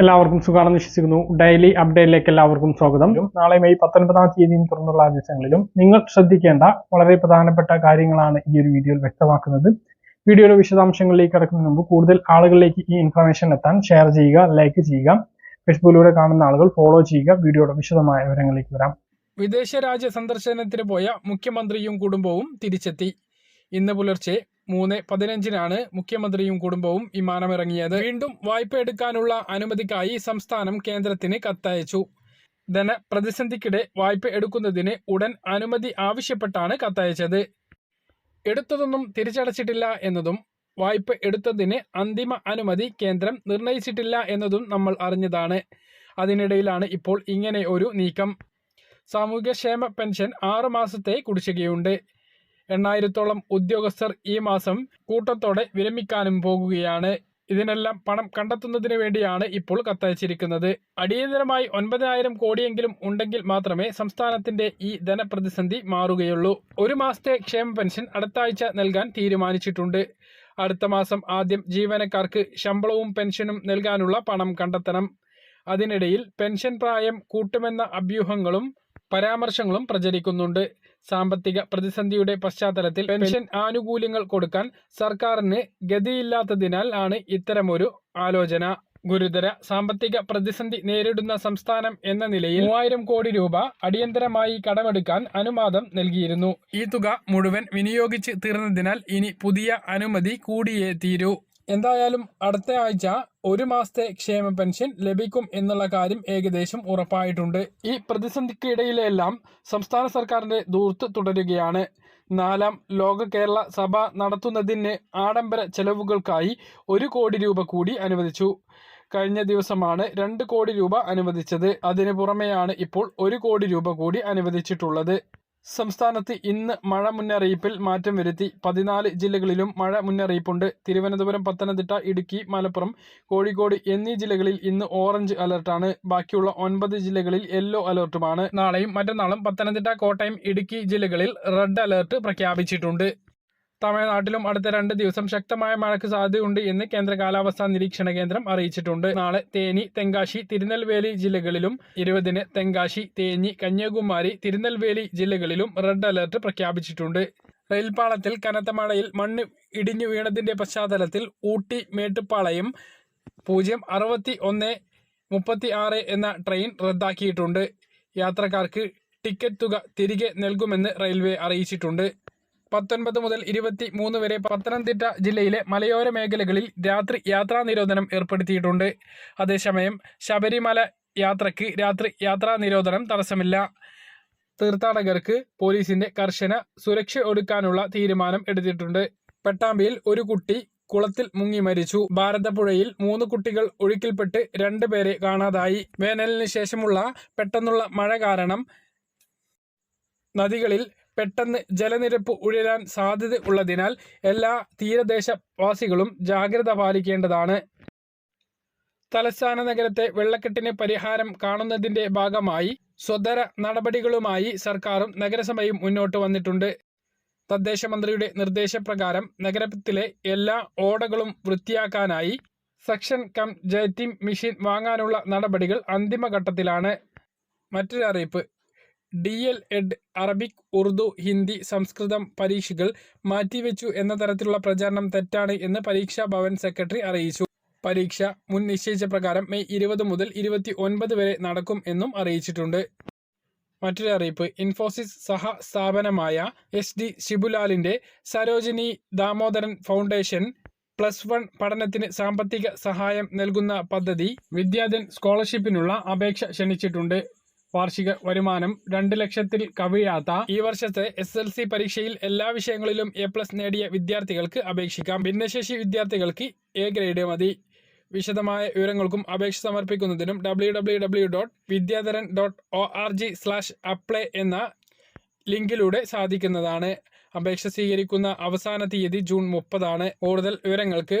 എല്ലാവർക്കും സുഖമാണെന്ന് വിശ്വസിക്കുന്നു. ഡെയിലി അപ്ഡേറ്റിലേക്ക് എല്ലാവർക്കും സ്വാഗതം. നാളെ മെയ് പത്തൊൻപതാം തീയതിയും തുറന്നുള്ള ദിവസങ്ങളിലും നിങ്ങൾ ശ്രദ്ധിക്കേണ്ട വളരെ പ്രധാനപ്പെട്ട കാര്യങ്ങളാണ് ഈ ഒരു വീഡിയോയിൽ വ്യക്തമാക്കുന്നത്. വീഡിയോയുടെ വിശദാംശങ്ങളിലേക്ക് കടക്കുന്നതിന് മുമ്പ് കൂടുതൽ ആളുകളിലേക്ക് ഈ ഇൻഫർമേഷൻ എത്താൻ ഷെയർ ചെയ്യുക ലൈക്ക് ചെയ്യുക ഫേസ്ബുക്കിലൂടെ കാണുന്ന ആളുകൾ ഫോളോ ചെയ്യുക വീഡിയോയുടെ വിശദമായ വിവരങ്ങളിലേക്ക് വരാം. വിദേശ രാജ്യ സന്ദർശനത്തിന് പോയ മുഖ്യമന്ത്രിയും കുടുംബവും തിരിച്ചെത്തി. ഇന്ന് പുലർച്ചെ മൂന്ന് പതിനഞ്ചിനാണ് മുഖ്യമന്ത്രിയും കുടുംബവും വിമാനമിറങ്ങിയത്. വീണ്ടും വായ്പ എടുക്കാനുള്ള അനുമതിക്കായി സംസ്ഥാനം കേന്ദ്രത്തിന് കത്തയച്ചു. ധനപ്രതിസന്ധിക്കിടെ വായ്പ എടുക്കുന്നതിന് ഉടൻ അനുമതി ആവശ്യപ്പെട്ടാണ് കത്തയച്ചത്. എടുത്തതൊന്നും തിരിച്ചടച്ചിട്ടില്ല എന്നതും വായ്പ എടുത്തതിന് അന്തിമ അനുമതി കേന്ദ്രം നിർണയിച്ചിട്ടില്ല എന്നതും നമ്മൾ അറിഞ്ഞതാണ്. അതിനിടയിലാണ് ഇപ്പോൾ ഇങ്ങനെ ഒരു നീക്കം. സാമൂഹ്യക്ഷേമ പെൻഷൻ ആറുമാസത്തെ കുടിശ്ശികയുണ്ട്. എണ്ണായിരത്തോളം ഉദ്യോഗസ്ഥർ ഈ മാസം കൂട്ടത്തോടെ വിരമിക്കാനും പോകുകയാണ്. ഇതിനെല്ലാം പണം കണ്ടെത്തുന്നതിന് വേണ്ടിയാണ് ഇപ്പോൾ കത്തയച്ചിരിക്കുന്നത്. അടിയന്തരമായി ഒൻപതിനായിരം കോടിയെങ്കിലും ഉണ്ടെങ്കിൽ മാത്രമേ സംസ്ഥാനത്തിന്റെ ഈ ധനപ്രതിസന്ധി മാറുകയുള്ളൂ. ഒരു മാസത്തെ ക്ഷേമ പെൻഷൻ അടുത്ത ആഴ്ച നൽകാൻ തീരുമാനിച്ചിട്ടുണ്ട്. അടുത്ത മാസം ആദ്യം ജീവനക്കാർക്ക് ശമ്പളവും പെൻഷനും നൽകാനുള്ള പണം കണ്ടെത്തണം. അതിനിടയിൽ പെൻഷൻ പ്രായം കൂട്ടുമെന്ന അഭ്യൂഹങ്ങളും പരാമർശങ്ങളും പ്രചരിക്കുന്നുണ്ട്. സാമ്പത്തിക പ്രതിസന്ധിയുടെ പശ്ചാത്തലത്തിൽ പെൻഷൻ ആനുകൂല്യങ്ങൾ കൊടുക്കാൻ സർക്കാരിന് ഗതിയില്ലാത്തതിനാൽ ആണ് ഇത്തരമൊരു ആലോചന. ഗുരുതര സാമ്പത്തിക പ്രതിസന്ധി നേരിടുന്ന സംസ്ഥാനം എന്ന നിലയിൽ മൂവായിരം കോടി രൂപ അടിയന്തരമായി കടമെടുക്കാൻ അനുവാദം നൽകിയിരുന്നു. ഈ തുക മുഴുവൻ വിനിയോഗിച്ച് തീർന്നതിനാൽ ഇനി പുതിയ അനുമതി കൂടിയേ തീരൂ. എന്തായാലും അടുത്ത ആഴ്ച ഒരു മാസത്തെ ക്ഷേമ പെൻഷൻ ലഭിക്കും എന്നുള്ള കാര്യം ഏകദേശം ഉറപ്പായിട്ടുണ്ട്. ഈ പ്രതിസന്ധിക്കിടയിലെല്ലാം സംസ്ഥാന സർക്കാരിന്റെ ദൂർത്ത് തുടരുകയാണ്. നാലാം ലോക കേരള സഭ നടത്തുന്നതിന് ആഡംബര ചെലവുകൾക്കായി ഒരു കോടി രൂപ കൂടി അനുവദിച്ചു. കഴിഞ്ഞ ദിവസമാണ് രണ്ട് കോടി രൂപ അനുവദിച്ചത്. അതിനു പുറമെയാണ് ഇപ്പോൾ ഒരു കോടി രൂപ കൂടി അനുവദിച്ചിട്ടുള്ളത്. സംസ്ഥാനത്ത് ഇന്ന് മഴ മുന്നറിയിപ്പിൽ മാറ്റം വരുത്തി. പതിനാല് ജില്ലകളിലും മഴ മുന്നറിയിപ്പുണ്ട്. തിരുവനന്തപുരം പത്തനംതിട്ട ഇടുക്കി മലപ്പുറം കോഴിക്കോട് എന്നീ ജില്ലകളിൽ ഇന്ന് ഓറഞ്ച് അലർട്ടാണ്. ബാക്കിയുള്ള ഒൻപത് ജില്ലകളിൽ യെല്ലോ അലർട്ടുമാണ്. നാളെയും മറ്റന്നാളും പത്തനംതിട്ട കോട്ടയം ഇടുക്കി ജില്ലകളിൽ റെഡ് അലർട്ട് പ്രഖ്യാപിച്ചിട്ടുണ്ട്. തമിഴ്നാട്ടിലും അടുത്ത രണ്ട് ദിവസം ശക്തമായ മഴയ്ക്ക് സാധ്യതയുണ്ട് എന്ന് കേന്ദ്ര കാലാവസ്ഥാ നിരീക്ഷണ കേന്ദ്രം അറിയിച്ചിട്ടുണ്ട്. നാളെ തേനി തെങ്കാശി തിരുനെൽവേലി ജില്ലകളിലും ഇരുപതിന് തെങ്കാശി തേനി കന്യാകുമാരി തിരുനെൽവേലി ജില്ലകളിലും റെഡ് അലർട്ട് പ്രഖ്യാപിച്ചിട്ടുണ്ട്. റെയിൽപാളത്തിൽ കനത്ത മഴയിൽ മണ്ണ് ഇടിഞ്ഞു വീണതിന്റെ പശ്ചാത്തലത്തിൽ ഊട്ടി മേട്ടുപ്പാളയം പൂജ്യം അറുപത്തി ഒന്ന് മുപ്പത്തി ആറ് എന്ന ട്രെയിൻ റദ്ദാക്കിയിട്ടുണ്ട്. യാത്രക്കാർക്ക് ടിക്കറ്റ് തുക തിരികെ നൽകുമെന്ന് റെയിൽവേ അറിയിച്ചിട്ടുണ്ട്. പത്തൊൻപത് മുതൽ ഇരുപത്തി മൂന്ന് വരെ പത്തനംതിട്ട ജില്ലയിലെ മലയോര മേഖലകളിൽ രാത്രി യാത്രാ നിരോധനം ഏർപ്പെടുത്തിയിട്ടുണ്ട്. അതേസമയം ശബരിമല യാത്രയ്ക്ക് രാത്രി യാത്രാ നിരോധനം തടസ്സമില്ല. തീർത്ഥാടകർക്ക് പോലീസിന്റെ കർശന സുരക്ഷ ഒടുക്കാനുള്ള തീരുമാനം എടുത്തിട്ടുണ്ട്. പെട്ടാമ്പിയിൽ ഒരു കുട്ടി കുളത്തിൽ മുങ്ങി മരിച്ചു. ഭാരതപ്പുഴയിൽ മൂന്ന് കുട്ടികൾ ഒഴുക്കിൽപ്പെട്ട് രണ്ടുപേരെ കാണാതായി. വേനലിന് ശേഷമുള്ള പെട്ടെന്നുള്ള മഴ കാരണം നദികളിൽ പെട്ടെന്ന് ജലനിരപ്പ് ഉയരാൻ സാധ്യത ഉള്ളതിനാൽ എല്ലാ തീരദേശവാസികളും ജാഗ്രത പാലിക്കേണ്ടതാണ്. തലസ്ഥാന നഗരത്തെ വെള്ളക്കെട്ടിന് പരിഹാരം കാണുന്നതിന്റെ ഭാഗമായി സ്വതര നടപടികളുമായി സർക്കാരും നഗരസഭയും മുന്നോട്ട് വന്നിട്ടുണ്ട്. തദ്ദേശമന്ത്രിയുടെ നിർദ്ദേശപ്രകാരം നഗരത്തിലെ എല്ലാ ഓടകളും വൃത്തിയാക്കാനായി സെക്ഷൻ കം ജയത്തിം മെഷീൻ വാങ്ങാനുള്ള നടപടികൾ അന്തിമഘട്ടത്തിലാണ്. മറ്റൊരു അറിയിപ്പ് D L Ed Arabic Urdu Hindi സംസ്കൃതം പരീക്ഷകൾ മാറ്റിവെച്ചു എന്ന തരത്തിലുള്ള പ്രചാരണം തെറ്റാണ് എന്ന് പരീക്ഷാ ഭവൻ സെക്രട്ടറി അറിയിച്ചു. പരീക്ഷ മുൻ നിശ്ചയിച്ച പ്രകാരം മെയ് ഇരുപത് മുതൽ ഇരുപത്തി ഒൻപത് വരെ നടക്കും എന്നും അറിയിച്ചിട്ടുണ്ട്. മറ്റൊരു അറിയിപ്പ്. ഇൻഫോസിസ് സഹ സ്ഥാപനമായ S D ശിബുലാലിന്റെ Sarojini Damodaran foundation plus one പഠനത്തിന് സാമ്പത്തിക സഹായം നൽകുന്ന പദ്ധതി വിദ്യാധൻ സ്കോളർഷിപ്പിനുള്ള അപേക്ഷ ക്ഷണിച്ചിട്ടുണ്ട്. വാർഷിക വരുമാനം രണ്ട് ലക്ഷത്തിൽ കവിയാത്ത ഈ വർഷത്തെ എസ് എൽ സി പരീക്ഷയിൽ എല്ലാ വിഷയങ്ങളിലും എ പ്ലസ് നേടിയ വിദ്യാർത്ഥികൾക്ക് അപേക്ഷിക്കാം. ഭിന്നശേഷി വിദ്യാർത്ഥികൾക്ക് എ ഗ്രേഡ് മതി. വിശദമായ വിവരങ്ങൾക്കും അപേക്ഷ സമർപ്പിക്കുന്നതിനും W W W dot Vidyadharan dot O R G slash apply എന്ന ലിങ്കിലൂടെ സാധിക്കുന്നതാണ്. അപേക്ഷ സ്വീകരിക്കുന്ന അവസാന തീയതി ജൂൺ മുപ്പതാണ്. കൂടുതൽ വിവരങ്ങൾക്ക്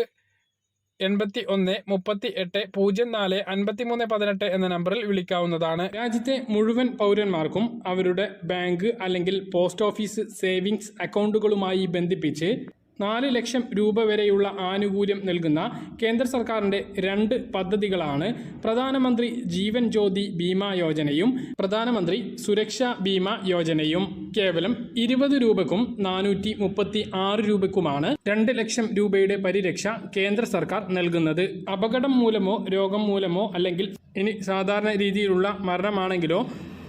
എൺപത്തി ഒന്ന് മുപ്പത്തി എട്ട് പൂജ്യം നാല് അൻപത്തിമൂന്ന് പതിനെട്ട് എന്ന നമ്പറിൽ വിളിക്കാവുന്നതാണ്. രാജ്യത്തെ മുഴുവൻ പൗരന്മാർക്കും അവരുടെ ബാങ്ക് അല്ലെങ്കിൽ പോസ്റ്റ് ഓഫീസ് സേവിങ്സ് അക്കൗണ്ടുകളുമായി ബന്ധിപ്പിച്ച് നാല് ലക്ഷം രൂപ വരെയുള്ള ആനുകൂല്യം നൽകുന്ന കേന്ദ്ര സർക്കാരിന്റെ രണ്ട് പദ്ധതികളാണ് പ്രധാനമന്ത്രി ജീവൻ ജ്യോതി ബീമാ യോജനയും പ്രധാനമന്ത്രി സുരക്ഷാ ബീമാ യോജനയും. കേവലം ഇരുപത് രൂപക്കും നാനൂറ്റി മുപ്പത്തി ആറ് രൂപക്കുമാണ് രണ്ട് ലക്ഷം രൂപയുടെ പരിരക്ഷ കേന്ദ്ര സർക്കാർ നൽകുന്നത്. അപകടം മൂലമോ രോഗം മൂലമോ അല്ലെങ്കിൽ ഇനി സാധാരണ രീതിയിലുള്ള മരണമാണെങ്കിലോ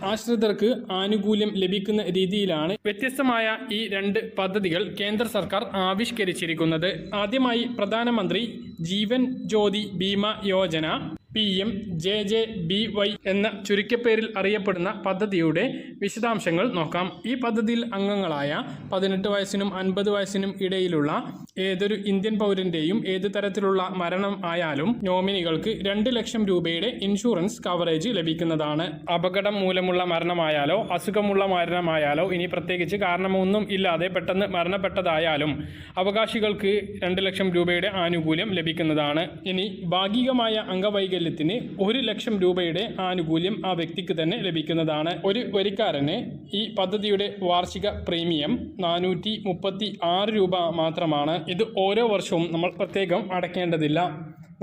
ആശ്രിതർക്ക് ആനുകൂല്യം ലഭിക്കുന്ന രീതിയിലാണ് വ്യത്യസ്തമായ ഈ രണ്ട് പദ്ധതികൾ കേന്ദ്ര സർക്കാർ ആവിഷ്കരിച്ചിരിക്കുന്നത്. ആദ്യമായി Pradhan Mantri Jeevan Jyoti Bima Yojana P M J J B Y എന്ന ചുരുക്കപ്പേരിൽ അറിയപ്പെടുന്ന പദ്ധതിയുടെ വിശദാംശങ്ങൾ നോക്കാം. ഈ പദ്ധതിയിൽ അംഗങ്ങളായ പതിനെട്ട് വയസ്സിനും അൻപത് വയസ്സിനും ഇടയിലുള്ള ഏതൊരു ഇന്ത്യൻ പൗരന്റെയും ഏത് തരത്തിലുള്ള മരണം ആയാലും നോമിനികൾക്ക് രണ്ട് ലക്ഷം രൂപയുടെ ഇൻഷുറൻസ് കവറേജ് ലഭിക്കുന്നതാണ്. അപകടം മൂലമുള്ള മരണമായാലോ അസുഖമുള്ള മരണമായാലോ ഇനി പ്രത്യേകിച്ച് കാരണമൊന്നും ഇല്ലാതെ പെട്ടെന്ന് മരണപ്പെട്ടതായാലും അവകാശികൾക്ക് രണ്ട് ലക്ഷം രൂപയുടെ ആനുകൂല്യം ലഭിക്കുന്നതാണ്. ഇനി ഭാഗികമായ അംഗവൈകല്യത്തിന് ഒരു ലക്ഷം രൂപയുടെ ആനുകൂല്യം ആ വ്യക്തിക്ക് തന്നെ ലഭിക്കുന്നതാണ്. ഒരു വരിക്കാരന് ഈ പദ്ധതിയുടെ വാർഷിക പ്രീമിയം നാനൂറ്റി മുപ്പത്തി ആറ് രൂപ മാത്രമാണ്. ഇത് ഓരോ വർഷവും നമ്മൾ പ്രത്യേകം അടയ്ക്കേണ്ടതില്ല.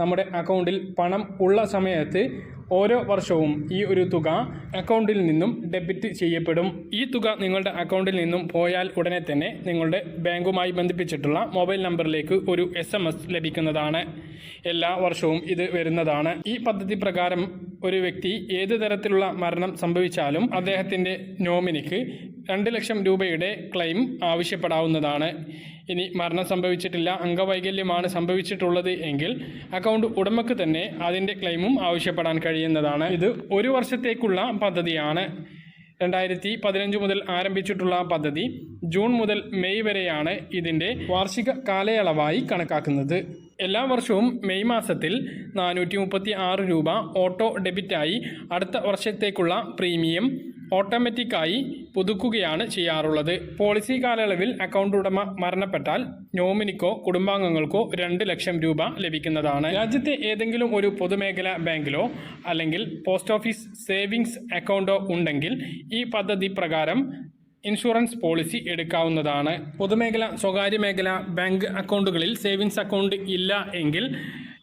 നമ്മുടെ അക്കൗണ്ടിൽ പണം ഉള്ള സമയത്ത് ഓരോ വർഷവും ഈ ഒരു തുക അക്കൗണ്ടിൽ നിന്നും ഡെബിറ്റ് ചെയ്യപ്പെടും. ഈ തുക നിങ്ങളുടെ അക്കൗണ്ടിൽ നിന്നും പോയാൽ ഉടനെ തന്നെ നിങ്ങളുടെ ബാങ്കുമായി ബന്ധിപ്പിച്ചിട്ടുള്ള മൊബൈൽ നമ്പറിലേക്ക് ഒരു എസ് ലഭിക്കുന്നതാണ്. എല്ലാ വർഷവും ഇത് വരുന്നതാണ്. ഈ പദ്ധതി പ്രകാരം ഒരു വ്യക്തി ഏത് തരത്തിലുള്ള മരണം സംഭവിച്ചാലും അദ്ദേഹത്തിന്റെ നോമിനിക്ക് രണ്ട് ലക്ഷം രൂപയുടെ ക്ലെയിം ആവശ്യപ്പെടാവുന്നതാണ്. ഇനി മരണം സംഭവിച്ചിട്ടില്ല അംഗവൈകല്യമാണ് സംഭവിച്ചിട്ടുള്ളത് എങ്കിൽ അക്കൗണ്ട് ഉടമക്ക് തന്നെ അതിന്റെ ക്ലെയിമും ആവശ്യപ്പെടാൻ കഴിയുന്നതാണ്. ഇത് ഒരു വർഷത്തേക്കുള്ള പദ്ധതിയാണ്. രണ്ടായിരത്തി പതിനഞ്ച് മുതൽ ആരംഭിച്ചിട്ടുള്ള പദ്ധതി ജൂൺ മുതൽ മെയ് വരെയാണ് ഇതിന്റെ വാർഷിക കാലയളവായി കണക്കാക്കുന്നത്. എല്ലാ വർഷവും മെയ് മാസത്തിൽ നാനൂറ്റി മുപ്പത്തി ആറ് രൂപ ഓട്ടോ ഡെബിറ്റായി അടുത്ത വർഷത്തേക്കുള്ള പ്രീമിയം ഓട്ടോമാറ്റിക്കായി പുതുക്കുകയാണ് ചെയ്യാറുള്ളത്. പോളിസി കാലയളവിൽ അക്കൗണ്ട് ഉടമ മരണപ്പെട്ടാൽ നോമിനിക്കോ കുടുംബാംഗങ്ങൾക്കോ രണ്ട് ലക്ഷം രൂപ ലഭിക്കുന്നതാണ്. രാജ്യത്തെ ഏതെങ്കിലും ഒരു പൊതുമേഖലാ ബാങ്കിലോ അല്ലെങ്കിൽ പോസ്റ്റ് ഓഫീസ് സേവിങ്സ് അക്കൗണ്ടോ ഉണ്ടെങ്കിൽ ഈ പദ്ധതി പ്രകാരം ഇൻഷുറൻസ് പോളിസി എടുക്കാവുന്നതാണ്. പൊതുമേഖല സ്വകാര്യ മേഖല ബാങ്ക് അക്കൗണ്ടുകളിൽ സേവിങ്സ് അക്കൗണ്ട് ഇല്ല എങ്കിൽ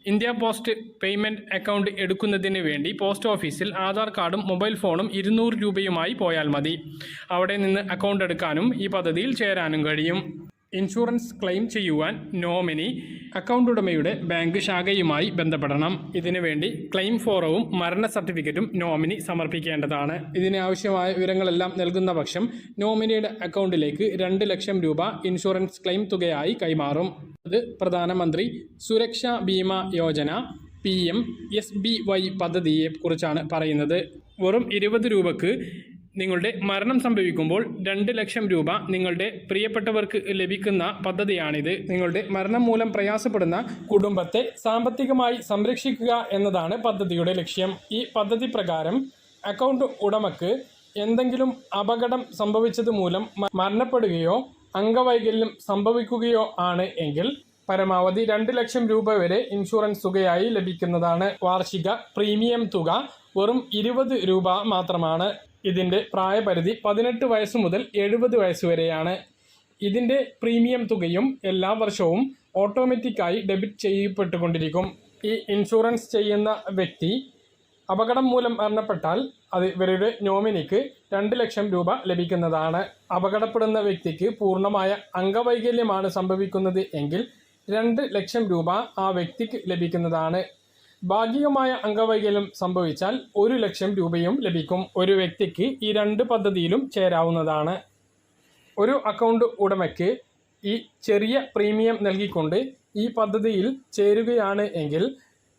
ഇന്ത്യ പോസ്റ്റ് പേയ്മെന്റ് അക്കൗണ്ട് എടുക്കുന്നതിന് വേണ്ടി പോസ്റ്റ് ഓഫീസിൽ ആധാർ കാർഡും മൊബൈൽ ഫോണും ഇരുന്നൂറ് രൂപയുമായി പോയാൽ മതി. അവിടെ നിന്ന് അക്കൗണ്ട് എടുക്കാനും ഈ പദ്ധതിയിൽ ചേരാനും കഴിയും. ഇൻഷുറൻസ് ക്ലെയിം ചെയ്യുവാൻ നോമിനി അക്കൗണ്ട് ഉടമയുടെ ബാങ്ക് ശാഖയുമായി ബന്ധപ്പെടണം. ഇതിനുവേണ്ടി ക്ലെയിം ഫോറവും മരണ സർട്ടിഫിക്കറ്റും നോമിനി സമർപ്പിക്കേണ്ടതാണ്. ഇതിന് ആവശ്യമായ വിവരങ്ങളെല്ലാം നൽകുന്ന പക്ഷം നോമിനിയുടെ അക്കൗണ്ടിലേക്ക് രണ്ട് ലക്ഷം രൂപ ഇൻഷുറൻസ് ക്ലെയിം തുകയായി കൈമാറും. അത് Pradhan Mantri Suraksha Bima Yojana P M S B Y പദ്ധതിയെ കുറിച്ചാണ് പറയുന്നത്. വെറും ഇരുപത് രൂപക്ക് നിങ്ങളുടെ മരണം സംഭവിക്കുമ്പോൾ രണ്ട് ലക്ഷം രൂപ നിങ്ങളുടെ പ്രിയപ്പെട്ടവർക്ക് ലഭിക്കുന്ന പദ്ധതിയാണിത്. നിങ്ങളുടെ മരണം മൂലം പ്രയാസപ്പെടുന്ന കുടുംബത്തെ സാമ്പത്തികമായി സംരക്ഷിക്കുക എന്നതാണ് പദ്ധതിയുടെ ലക്ഷ്യം. ഈ പദ്ധതി പ്രകാരം അക്കൗണ്ട് ഉടമക്ക് എന്തെങ്കിലും അപകടം സംഭവിച്ചത് മൂലം മരണപ്പെടുകയോ അംഗവൈകല്യം സംഭവിക്കുകയോ ആണ് എങ്കിൽ പരമാവധി രണ്ട് ലക്ഷം രൂപ വരെ ഇൻഷുറൻസ് തുകയായി ലഭിക്കുന്നതാണ് വാർഷിക പ്രീമിയം തുക. വെറും ഇരുപത് രൂപ മാത്രമാണ്. ഇതിന്റെ പ്രായപരിധി പതിനെട്ട് വയസ്സ് മുതൽ എഴുപത് വയസ്സ് വരെയാണ്. ഇതിന്റെ പ്രീമിയം തുകയും എല്ലാ വർഷവും ഓട്ടോമാറ്റിക്കായി ഡെബിറ്റ് ചെയ്യപ്പെട്ടുകൊണ്ടിരിക്കും. ഈ ഇൻഷുറൻസ് ചെയ്യുന്ന വ്യക്തി അപകടം മൂലം മരണപ്പെട്ടാൽ അത് ഇവരുടെ നോമിനിക്ക് രണ്ട് ലക്ഷം രൂപ ലഭിക്കുന്നതാണ്. അപകടപ്പെടുന്ന വ്യക്തിക്ക് പൂർണമായ അംഗവൈകല്യമാണ് സംഭവിക്കുന്നത് എങ്കിൽ രണ്ട് ലക്ഷം രൂപ ആ വ്യക്തിക്ക് ലഭിക്കുന്നതാണ്. ഭാഗികമായ അംഗവൈകല്യം സംഭവിച്ചാൽ ഒരു ലക്ഷം രൂപയും ലഭിക്കും. ഒരു വ്യക്തിക്ക് ഈ രണ്ട് പദ്ധതിയിലും ചേരാവുന്നതാണ്. ഒരു അക്കൗണ്ട് ഉടമയ്ക്ക് ഈ ചെറിയ പ്രീമിയം നൽകിക്കൊണ്ട് ഈ പദ്ധതിയിൽ ചേരുകയാണ് എങ്കിൽ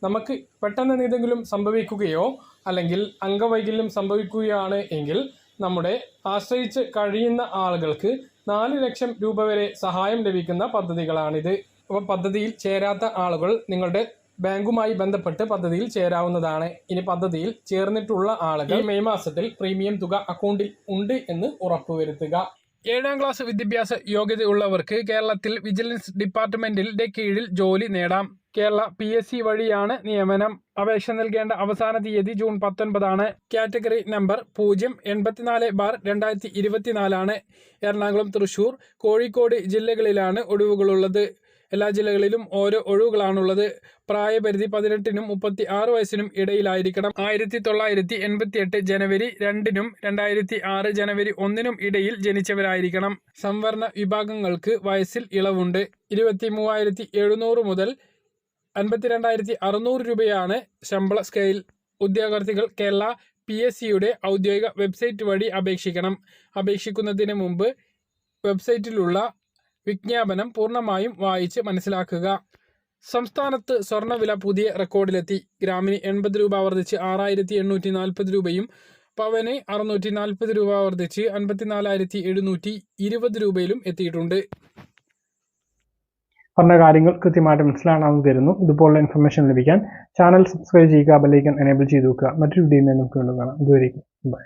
നമുക്ക് പെട്ടെന്ന് എന്തെങ്കിലും സംഭവിക്കുകയോ അല്ലെങ്കിൽ അംഗവൈകല്യം സംഭവിക്കുകയാണ് എങ്കിൽ നമ്മുടെ ആശ്രയിച്ച് കഴിയുന്ന ആളുകൾക്ക് നാല് ലക്ഷം രൂപ വരെ സഹായം ലഭിക്കുന്ന പദ്ധതികളാണിത്. അപ്പോൾ പദ്ധതിയിൽ ചേരാത്ത ആളുകൾ നിങ്ങളുടെ ബാങ്കുമായി ബന്ധപ്പെട്ട് പദ്ധതിയിൽ ചേരാവുന്നതാണ്. ഇനി പദ്ധതിയിൽ ചേർന്നിട്ടുള്ള ആളുകൾ മെയ് മാസത്തിൽ പ്രീമിയം തുക അക്കൗണ്ടിൽ ഉണ്ട് എന്ന് ഉറപ്പുവരുത്തുക. ഏഴാം ക്ലാസ് വിദ്യാഭ്യാസ യോഗ്യതയുള്ളവർക്ക് കേരളത്തിൽ വിജിലൻസ് ഡിപ്പാർട്ട്മെന്റിന്റെ കീഴിൽ ജോലി നേടാം. കേരള പി എസ് സി വഴിയാണ് നിയമനം. അപേക്ഷ നൽകേണ്ട അവസാന തീയതി ജൂൺ പത്തൊൻപതാണ്. കാറ്റഗറി നമ്പർ പൂജ്യം എൺപത്തിനാല് ബാർ രണ്ടായിരത്തി ഇരുപത്തിനാലാണ്. എറണാകുളം തൃശൂർ കോഴിക്കോട് ജില്ലകളിലാണ് ഒഴിവുകളുള്ളത്. എല്ലാ ജില്ലകളിലും ഓരോ ഒഴിവുകളാണുള്ളത്. പ്രായപരിധി പതിനെട്ടിനും മുപ്പത്തി ആറ് വയസ്സിനും ഇടയിലായിരിക്കണം. ആയിരത്തി തൊള്ളായിരത്തി എൺപത്തി എട്ട് ജനുവരി രണ്ടിനും രണ്ടായിരത്തി ആറ് ജനുവരി ഒന്നിനും ഇടയിൽ ജനിച്ചവരായിരിക്കണം. സംവരണ വിഭാഗങ്ങൾക്ക് വയസ്സിൽ ഇളവുണ്ട്. ഇരുപത്തി മൂവായിരത്തി എഴുന്നൂറ് മുതൽ അൻപത്തിരണ്ടായിരത്തി അറുന്നൂറ് രൂപയാണ് ശമ്പള സ്കെയിൽ. ഉദ്യോഗാർത്ഥികൾ കേരള പി എസ് സിയുടെ ഔദ്യോഗിക വെബ്സൈറ്റ് വഴി അപേക്ഷിക്കണം. അപേക്ഷിക്കുന്നതിന് മുമ്പ് വെബ്സൈറ്റിലുള്ള വിജ്ഞാപനം പൂർണമായും വായിച്ച് മനസ്സിലാക്കുക. സംസ്ഥാനത്ത് സ്വർണവില പുതിയ റെക്കോർഡിലെത്തി. ഗ്രാമിന് എൺപത് രൂപ വർദ്ധിച്ച് ആറായിരത്തി എണ്ണൂറ്റി നാൽപ്പത് രൂപയും പവന് അറുന്നൂറ്റി നാൽപ്പത് രൂപ വർദ്ധിച്ച് അൻപത്തിനാലായിരത്തി എഴുന്നൂറ്റി ഇരുപത് രൂപയിലും എത്തിയിട്ടുണ്ട്. പറഞ്ഞ കാര്യങ്ങൾ കൃത്യമായിട്ട് മനസ്സിലാണെന്ന് തരുന്നു ഇതുപോലുള്ള ഇൻഫർമേഷൻ ലഭിക്കാൻ ചാനൽ സബ്സ്ക്രൈബ് ചെയ്യുക ബെല്ലൈക്കൻ എനേബിൾ ചെയ്ത് വെക്കുക. മറ്റൊരു വീഡിയോയിൽ നമുക്ക് കാണാം. ഇതുവരെയും ബൈ